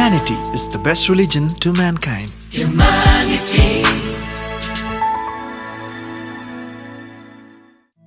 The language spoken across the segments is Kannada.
Humanity is the best religion to mankind.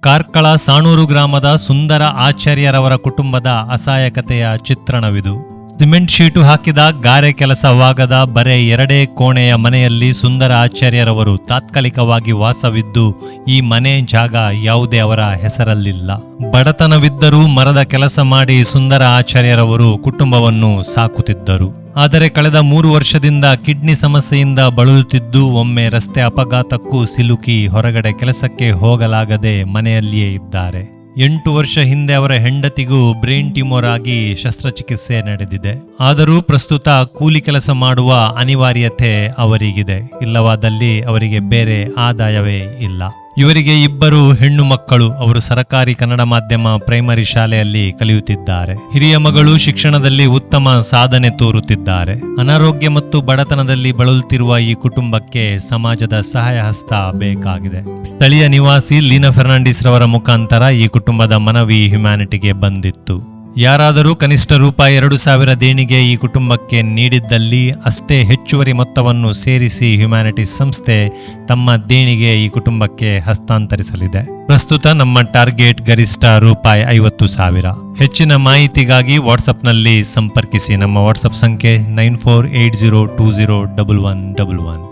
Karkala Sanoor ಗ್ರಾಮದ ಸುಂದರ ಆಚಾರ್ಯರವರ ಕುಟುಂಬದ ಅಸಹಾಯಕತೆಯ ಚಿತ್ರಣವಿದು ಸಿಮೆಂಟ್ ಶೀಟು ಹಾಕಿದ, ಗಾರೆ ಕೆಲಸವಾಗದ ಬರೆ ಎರಡೇ ಕೋಣೆಯ ಮನೆಯಲ್ಲಿ ಸುಂದರ ಆಚಾರ್ಯರವರು ತಾತ್ಕಾಲಿಕವಾಗಿ ವಾಸವಿದ್ದು, ಈ ಮನೆ ಜಾಗ ಯಾವುದೇ ಅವರ ಹೆಸರಲ್ಲಿಲ್ಲ. ಬಡತನವಿದ್ದರೂ ಮರದ ಕೆಲಸ ಮಾಡಿ ಸುಂದರ ಆಚಾರ್ಯರವರು ಕುಟುಂಬವನ್ನು ಸಾಕುತ್ತಿದ್ದರು. ಆದರೆ ಕಳೆದ ಮೂರು ವರ್ಷದಿಂದ ಕಿಡ್ನಿ ಸಮಸ್ಯೆಯಿಂದ ಬಳಲುತ್ತಿದ್ದು, ಒಮ್ಮೆ ರಸ್ತೆ ಅಪಘಾತಕ್ಕೂ ಸಿಲುಕಿ ಹೊರಗಡೆ ಕೆಲಸಕ್ಕೆ ಹೋಗಲಾಗದೆ ಮನೆಯಲ್ಲಿಯೇ ಇದ್ದಾರೆ. ಎಂಟು ವರ್ಷ ಹಿಂದೆ ಅವರ ಹೆಂಡತಿಗೂ ಬ್ರೈನ್ ಟ್ಯೂಮರ್ ಆಗಿ ಶಸ್ತ್ರಚಿಕಿತ್ಸೆ ನಡೆದಿದೆ. ಆದರೂ ಪ್ರಸ್ತುತ ಕೂಲಿ ಕೆಲಸ ಮಾಡುವ ಅನಿವಾರ್ಯತೆ ಅವರಿಗಿದೆ. ಇಲ್ಲವಾದಲ್ಲಿ ಅವರಿಗೆ ಬೇರೆ ಆದಾಯವೇ ಇಲ್ಲ. ಇವರಿಗೆ ಇಬ್ಬರು ಹೆಣ್ಣು ಮಕ್ಕಳು. ಅವರು ಸರಕಾರಿ ಕನ್ನಡ ಮಾಧ್ಯಮ ಪ್ರೈಮರಿ ಶಾಲೆಯಲ್ಲಿ ಕಲಿಯುತ್ತಿದ್ದಾರೆ. ಹಿರಿಯ ಮಗಳು ಶಿಕ್ಷಣದಲ್ಲಿ ಉತ್ತಮ ಸಾಧನೆ ತೋರುತ್ತಿದ್ದಾರೆ. ಅನಾರೋಗ್ಯ ಮತ್ತು ಬಡತನದಲ್ಲಿ ಬಳಲುತ್ತಿರುವ ಈ ಕುಟುಂಬಕ್ಕೆ ಸಮಾಜದ ಸಹಾಯ ಹಸ್ತ ಬೇಕಾಗಿದೆ. ಸ್ಥಳೀಯ ನಿವಾಸಿ ಲೀನಾ ಫೆರ್ನಾಂಡಿಸ್ ರವರ ಮುಖಾಂತರ ಈ ಕುಟುಂಬದ ಮನವಿ ಹ್ಯುಮ್ಯಾನಿಟಿಗೆ ಬಂದಿತ್ತು. ಯಾರಾದರೂ ಕನಿಷ್ಠ ರೂಪಾಯಿ ಎರಡು ಸಾವಿರ ದೇಣಿಗೆ ಈ ಕುಟುಂಬಕ್ಕೆ ನೀಡಿದ್ದಲ್ಲಿ ಅಷ್ಟೇ ಹೆಚ್ಚುವರಿ ಮೊತ್ತವನ್ನು ಸೇರಿಸಿ ಹ್ಯುಮ್ಯಾನಿಟೀಸ್ ಸಂಸ್ಥೆ ತಮ್ಮ ದೇಣಿಗೆ ಈ ಕುಟುಂಬಕ್ಕೆ ಹಸ್ತಾಂತರಿಸಲಿದೆ. ಪ್ರಸ್ತುತ ನಮ್ಮ ಟಾರ್ಗೆಟ್ ಗರಿಷ್ಠ ರೂಪಾಯಿ ಐವತ್ತು ಸಾವಿರ. ಹೆಚ್ಚಿನ ಮಾಹಿತಿಗಾಗಿ ವಾಟ್ಸಪ್ನಲ್ಲಿ ಸಂಪರ್ಕಿಸಿ. ನಮ್ಮ ವಾಟ್ಸಪ್ ಸಂಖ್ಯೆ nine four eight zero two zero double one double one.